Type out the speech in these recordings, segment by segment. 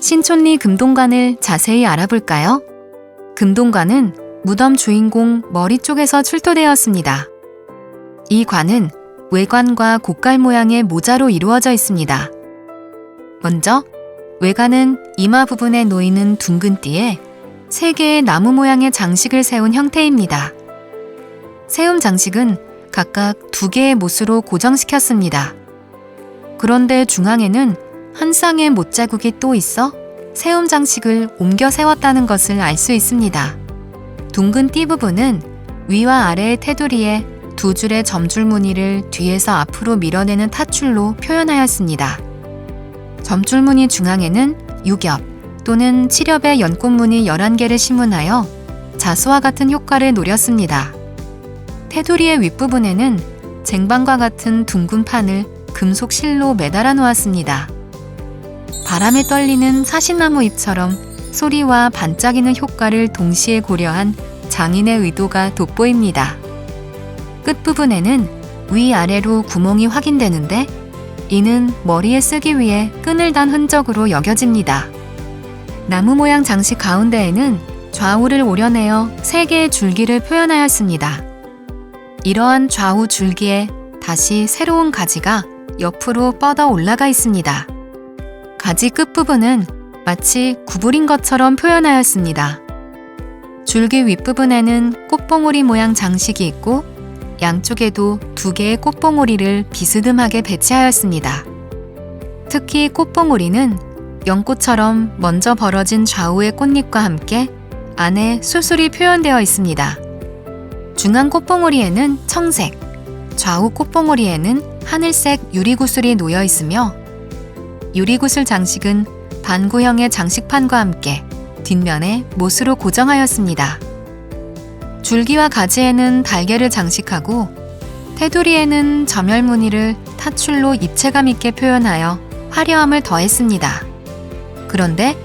신촌리 금동관을 자세히 알아볼까요? 금동관은 무덤 주인공 머리 쪽에서 출토되었습니다. 이 관은 외관과 곡갈 모양의 모자로 이루어져 있습니다. 먼저 외관은 이마 부분에 놓이는 둥근 띠에 세 개의 나무 모양의 장식을 세운 형태입니다. 세움 장식은 각각 두 개의 못으로 고정시켰습니다. 그런데 중앙에는 한 쌍의 못자국이 또 있어 세움 장식을 옮겨 세웠다는 것을 알 수 있습니다. 둥근 띠 부분은 위와 아래의 테두리에 두 줄의 점줄 무늬를 뒤에서 앞으로 밀어내는 타출로 표현하였습니다. 점줄 무늬 중앙에는 6엽 또는 7엽의 연꽃 무늬 11개를 심문하여 자수와 같은 효과를 노렸습니다. 테두리의 윗부분에는 쟁반과 같은 둥근 판을 금속 실로 매달아 놓았습니다. 바람에 떨리는 사시나무 잎처럼 소리와 반짝이는 효과를 동시에 고려한 장인의 의도가 돋보입니다. 끝부분에는 위아래로 구멍이 확인되는데 이는 머리에 쓰기 위해 끈을 단 흔적으로 여겨집니다. 나무 모양 장식 가운데에는 좌우를 오려내어 세 개의 줄기를 표현하였습니다. 이러한 좌우 줄기에 다시 새로운 가지가 옆으로 뻗어 올라가 있습니다. 가지 끝부분은 마치 구부린 것처럼 표현하였습니다. 줄기 윗부분에는 꽃봉오리 모양 장식이 있고 양쪽에도 두 개의 꽃봉오리를 비스듬하게 배치하였습니다. 특히 꽃봉오리는 연꽃처럼 먼저 벌어진 좌우의 꽃잎과 함께 안에 수술이 표현되어 있습니다. 중앙 꽃봉오리에는 청색, 좌우 꽃봉오리에는 하늘색 유리구슬이 놓여 있으며 유리구슬 장식은 반구형의 장식판과 함께 뒷면에 못으로 고정하였습니다. 줄기와 가지에는 달걀을 장식하고 테두리에는 점열 무늬를 타출로 입체감 있게 표현하여 화려함을 더했습니다. 그런데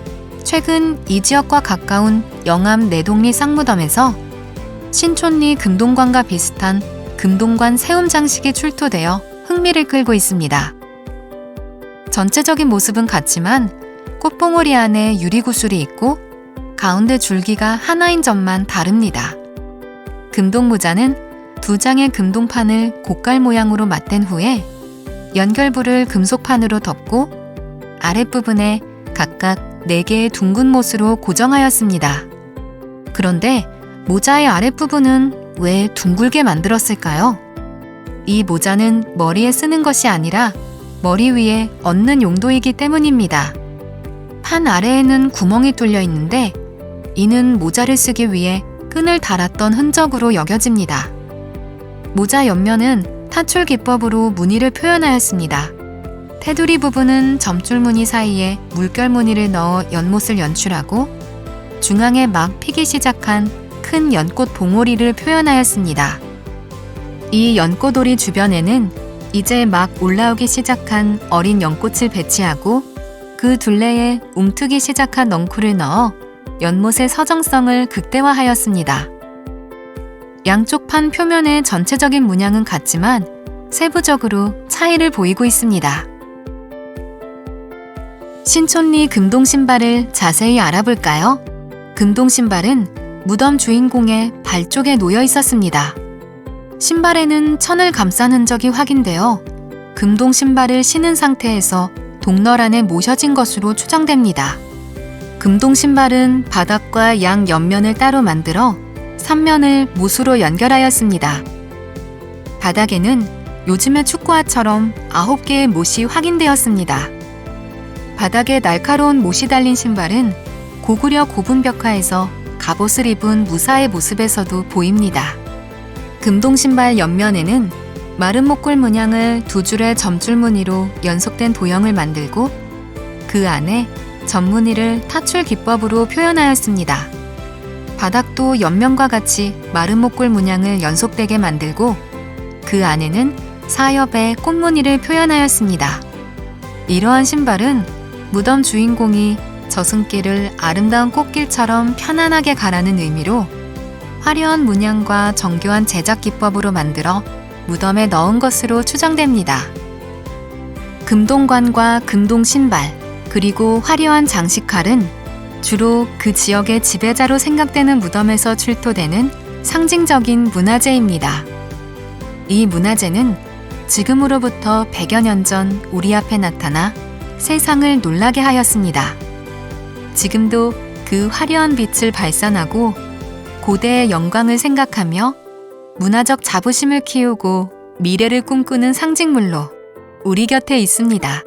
최근 이 지역과 가까운 영암 내동리 쌍무덤에서 신촌리 금동관과 비슷한 금동관 세움 장식이 출토되어 흥미를 끌고 있습니다. 전체적인 모습은 같지만 꽃봉오리 안에 유리구슬이 있고 가운데 줄기가 하나인 점만 다릅니다. 금동모자는 두 장의 금동판을 곡갈 모양으로 맞댄 후에 연결부를 금속판으로 덮고 아랫부분에 각각 4개의 둥근 못으로 고정하였습니다. 그런데 모자의 아랫부분은 왜 둥글게 만들었을까요? 이 모자는 머리에 쓰는 것이 아니라 머리 위에 얹는 용도이기 때문입니다. 판 아래에는 구멍이 뚫려 있는데 이는 모자를 쓰기 위해 끈을 달았던 흔적으로 여겨집니다. 모자 옆면은 타출 기법으로 무늬를 표현하였습니다. 테두리 부분은 점줄 무늬 사이에 물결 무늬를 넣어 연못을 연출하고 중앙에 막 피기 시작한 큰 연꽃 봉오리를 표현하였습니다. 이 연꽃오리 주변에는 이제 막 올라오기 시작한 어린 연꽃을 배치하고 그 둘레에 움트기 시작한 넝쿨을 넣어 연못의 서정성을 극대화하였습니다. 양쪽 판 표면의 전체적인 문양은 같지만 세부적으로 차이를 보이고 있습니다. 신촌리 금동 신발을 자세히 알아볼까요? 금동 신발은 무덤 주인공의 발 쪽에 놓여 있었습니다. 신발에는 천을 감싼 흔적이 확인되어 금동 신발을 신은 상태에서 동널 안에 모셔진 것으로 추정됩니다. 금동 신발은 바닥과 양 옆면을 따로 만들어 3면을 못으로 연결하였습니다. 바닥에는 요즘의 축구화처럼 9개의 못이 확인되었습니다. 바닥에 날카로운 못이 달린 신발은 고구려 고분벽화에서 갑옷을 입은 무사의 모습에서도 보입니다. 금동 신발 옆면에는 마른 목골 문양을 두 줄의 점줄 무늬로 연속된 도형을 만들고 그 안에 점무늬를 타출 기법으로 표현하였습니다. 바닥도 옆면과 같이 마른 목골 문양을 연속되게 만들고 그 안에는 사엽의 꽃무늬를 표현하였습니다. 이러한 신발은 무덤 주인공이 저승길을 아름다운 꽃길처럼 편안하게 가라는 의미로 화려한 문양과 정교한 제작 기법으로 만들어 무덤에 넣은 것으로 추정됩니다. 금동관과 금동 신발, 그리고 화려한 장식칼은 주로 그 지역의 지배자로 생각되는 무덤에서 출토되는 상징적인 문화재입니다. 이 문화재는 지금으로부터 100여 년 전 우리 앞에 나타나 세상을 놀라게 하였습니다. 지금도 그 화려한 빛을 발산하고 고대의 영광을 생각하며 문화적 자부심을 키우고 미래를 꿈꾸는 상징물로 우리 곁에 있습니다.